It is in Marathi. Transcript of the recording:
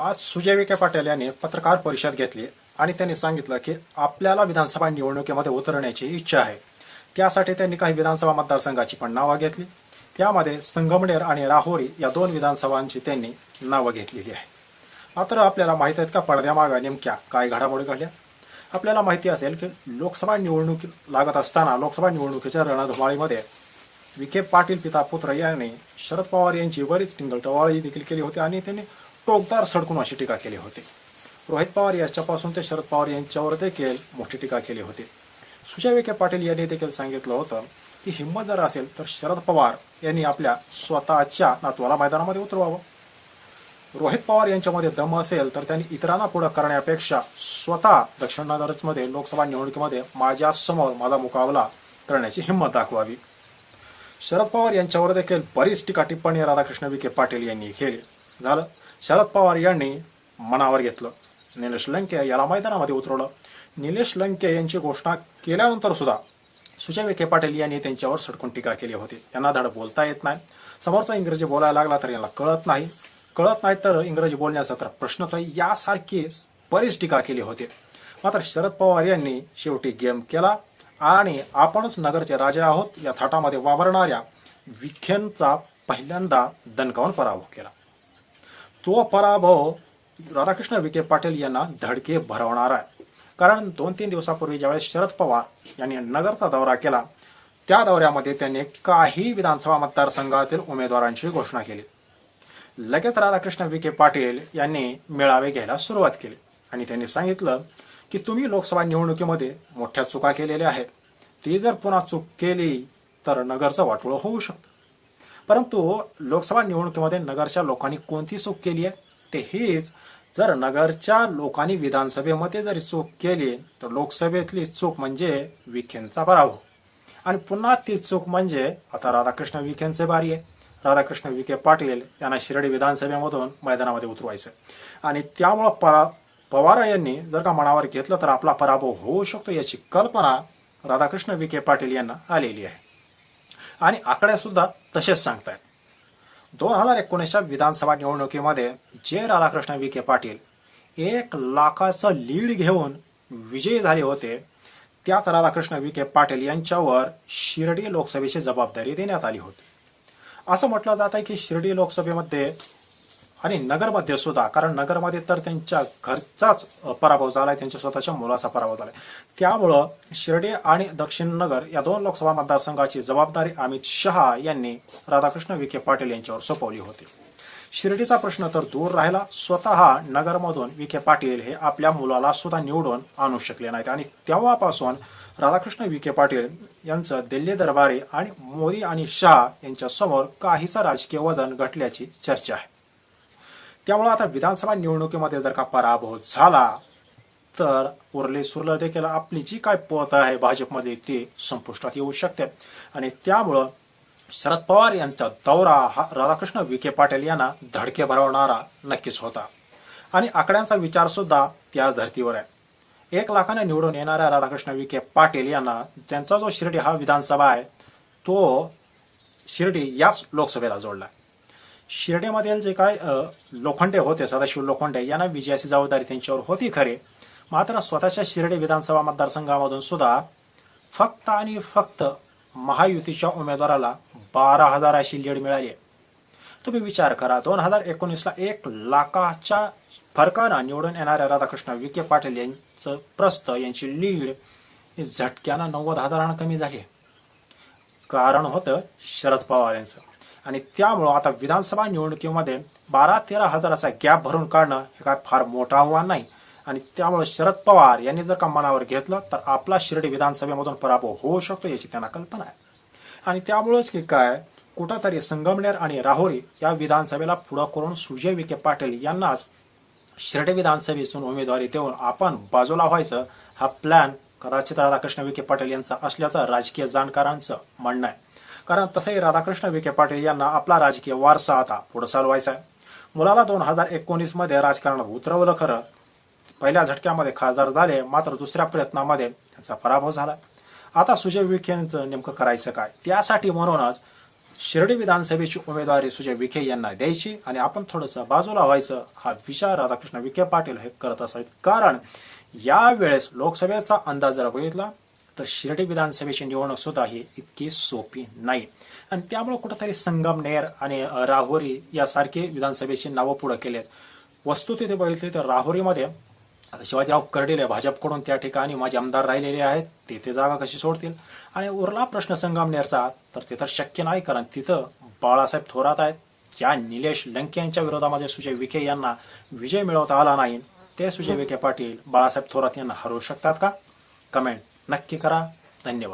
आज सुजय विखे पाटील यांनी पत्रकार परिषद घेतली आणि त्यांनी सांगितलं की आपल्याला विधानसभा निवडणुकीमध्ये उतरण्याची इच्छा आहे. त्यासाठी त्यांनी काही विधानसभा मतदारसंघाची पण नावं घेतली. त्यामध्ये संगमनेर आणि राहोरी या दोन विधानसभांची त्यांनी नावं घेतलेली आहे मात्र आपल्याला माहीत आहेत का पडद्यामागे नेमक्या काय घडामोडी घडल्या? आपल्याला माहिती असेल की लोकसभा निवडणूक लागत असताना लोकसभा निवडणुकीच्या रणधुमाळीमध्ये विखे पाटील पिता पुत्र यांनी शरद पवार यांची बरीच टिंगलटवाळी देखील केली होती आणि त्यांनी टोकदार सडकून अशी टीका केली होती. रोहित पवार यांच्यापासून ते शरद पवार यांच्यावर देखील मोठी टीका केली होती. सुजय विखे पाटील यांनी देखील सांगितलं होतं की हिंमत जर असेल तर शरद पवार यांनी आपल्या स्वतःच्या नातवाला मैदानामध्ये उतरवावं. रोहित पवार यांच्यामध्ये दम असेल तर त्यांनी इतरांना पुढे करण्यापेक्षा स्वतः दक्षिण लोकसभा निवडणुकीमध्ये माझ्यासमोर माझा मुकाबला करण्याची हिंमत दाखवावी. शरद पवार यांच्यावर देखील बरीच टीका टिप्पणी राधाकृष्ण विखे पाटील यांनी केली. झालं. शरद पवार यांनी मनावर घेतलं. निलेश लंके याला मैदानामध्ये उतरवलं. निलेश लंके यांची घोषणा केल्यानंतर सुद्धा सुजय विखे पाटील यांनी त्यांच्यावर सडकून टीका केली होती. यांना धड बोलता येत नाही. समोरचा इंग्रजी बोलायला लागला तर यांना कळत नाही. कळत नाही तर इंग्रजी बोलण्याचा तर प्रश्नच आहे. यासारखी बरीच टीका केली होती. मात्र शरद पवार यांनी शेवटी गेम केला आणि आपणच नगरचे राजे आहोत या थाटामध्ये वावरणाऱ्या विखेंचा पहिल्यांदा दणकावून पराभव केला. तो पराभव राधाकृष्ण विखे पाटील यांना धडके भरवणार आहे. कारण दोन तीन दिवसापूर्वी ज्यावेळेस शरद पवार यांनी नगरचा दौरा केला त्या दौऱ्यामध्ये त्यांनी काही विधानसभा मतदारसंघातील उमेदवारांची घोषणा केली. लगेच राधाकृष्ण विखे पाटील यांनी मेळावे घ्यायला सुरुवात केली आणि त्यांनी सांगितलं की तुम्ही लोकसभा निवडणुकीमध्ये मोठ्या चुका केलेल्या आहेत. ती जर पुन्हा चूक केली तर नगरचं वाटोळं होऊ शकतं. परंतु लोकसभा निवडणुकीमध्ये नगरच्या लोकांनी कोणती चूक केली आहे? ते हीच जर नगरच्या लोकांनी विधानसभेमध्ये जरी चूक केली तर लोकसभेतली चूक म्हणजे विखेंचा पराभव. आणि पुन्हा ती चूक म्हणजे आता राधाकृष्ण विखेंचे बारी आहे. राधाकृष्ण विखे पाटील यांना शिर्डी विधानसभेमधून मैदानामध्ये उतरवायचं आणि त्यामुळं परा पवार यांनी जर का मनावर घेतलं तर आपला पराभव होऊ शकतो याची कल्पना राधाकृष्ण विखे पाटील यांना आलेली आहे. आणि आकड्यासुद्धा तसेच सांगतायत. दोन हजार एकोणीसच्या विधानसभा निवडणुकीमध्ये जे राधाकृष्ण विखे पाटील एक लाखाचं लीड घेऊन विजयी झाले होते त्याच राधाकृष्ण विखे पाटील यांच्यावर शिर्डी लोकसभेची जबाबदारी देण्यात आली होती. असं म्हटलं जात आहे की शिर्डी लोकसभेमध्ये आणि नगरमध्ये सुद्धा कारण नगरमध्ये तर त्यांच्या घरचाच पराभव झालाय त्यांच्या स्वतःच्या मुलाचा पराभव झालाय. त्यामुळं शिर्डी आणि दक्षिण नगर या दोन लोकसभा मतदारसंघाची जबाबदारी अमित शहा यांनी राधाकृष्ण विखे पाटील यांच्यावर सोपवली होती. शिर्डीचा प्रश्न तर दूर राहिला. स्वतः नगरमधून विखे पाटील हे आपल्या मुलाला सुद्धा निवडून आणू शकले नाहीत. आणि तेव्हापासून राधाकृष्ण विखे पाटील यांचं दिल्ली दरबारी आणि मोदी आणि शाह यांच्या समोर काहीसा राजकीय वजन घटल्याची चर्चा आहे. त्यामुळे आता विधानसभा निवडणुकीमध्ये जर का पराभव झाला तर उरले सुरलं देखील आपली जी काय पद आहे भाजपमध्ये ती संपुष्टात येऊ शकते. आणि त्यामुळं शरद पवार यांचा दौरा हा राधाकृष्ण विखे पाटील यांना धडके भरवणारा नक्कीच होता. आणि आकड्यांचा विचार सुद्धा त्या धर्तीवर आहे. एक लाखाने निवडून येणाऱ्या राधाकृष्ण विखे पाटील यांना त्यांचा जो शिर्डी हा विधानसभा आहे तो शिर्डी याच लोकसभेला जोडला शिर्डीमधील जे काय लोखंडे होते सदाशिव लोखंडे यांना विजयाची जबाबदारी त्यांच्यावर होती खरे. मात्र स्वतःच्या शिर्डी विधानसभा मतदारसंघामधून सुद्धा फक्त आणि फक्त महायुतीच्या उमेदवाराला बारा हजाराची लीड मिळाली. तुम्ही विचार करा दोन हजार एकोणीसला एक लाखाच्या फरकानं निवडून येणाऱ्या राधाकृष्ण विखे पाटील यांचं प्रस्त यांची लीड ही झटक्यानं नव्वद हजारानं कमी झाली. कारण होतं शरद पवार यांचं. आणि त्यामुळं आता विधानसभा निवडणुकीमध्ये बारा तेरा हजार असा गॅप भरून काढणं हे काय फार मोठं आव्हान नाही. आणि त्यामुळे शरद पवार यांनी जर का मनावर घेतलं तर आपला शिर्डी विधानसभेमधून पराभव होऊ शकतो याची त्यांना कल्पना आहे. आणि त्यामुळेच की काय कुठंतरी संगमनेर आणि राहुरी या विधानसभेला पुढं करून सुजय विखे पाटील यांनाच शिर्डी विधानसभेतून उमेदवारी देऊन आपण बाजूला व्हायचं हा प्लॅन कदाचित राधाकृष्ण विखे पाटील यांचा असल्याचं राजकीय जाणकारांचं म्हणणं आहे. कारण तसंही राधाकृष्ण विखे पाटील यांना आपला राजकीय वारसा आता पुढे चालवायचा आहे. मुलाला दोन हजार एकोणीसमध्ये राजकारणात उतरवलं खरं. पहिल्या झटक्यामध्ये खासदार झाले मात्र दुसऱ्या प्रयत्नामध्ये त्यांचा पराभव झाला. आता सुजय विखेंचं नेमकं करायचं काय? त्यासाठी म्हणूनच शिर्डी विधानसभेची उमेदवारी सुजय विखे यांना द्यायची आणि आपण थोडंसं बाजूला व्हायचं हा विचार राधाकृष्ण विखे पाटील हे करत असावेत कारण यावेळेस लोकसभेचा अंदाज जर बघितला तर शिर्डी विधानसभेची निवडणूक सुद्धा ही इतकी सोपी नाही. आणि त्यामुळे कुठंतरी संगमनेर आणि राहुरी यासारखी विधानसभेची नावं पुढं केलेत. वस्तू तिथे बघितली तर राहुरीमध्ये शिवाजीराव कर्डिले भाजपकडून त्या ठिकाणी माझे आमदार राहिलेले आहेत. तिथे जागा कशी सोडतील? आणि उरला प्रश्न संगमनेरचा तर तिथं शक्य नाही कारण तिथं बाळासाहेब थोरात आहेत. ज्या निलेश लंके यांच्या विरोधामध्ये सुजय विखे यांना विजय मिळवता आला नाही ते सुजय विखे पाटील बाळासाहेब थोरात यांना हरवू शकतात का? कमेंट. नक्की करा धन्यवाद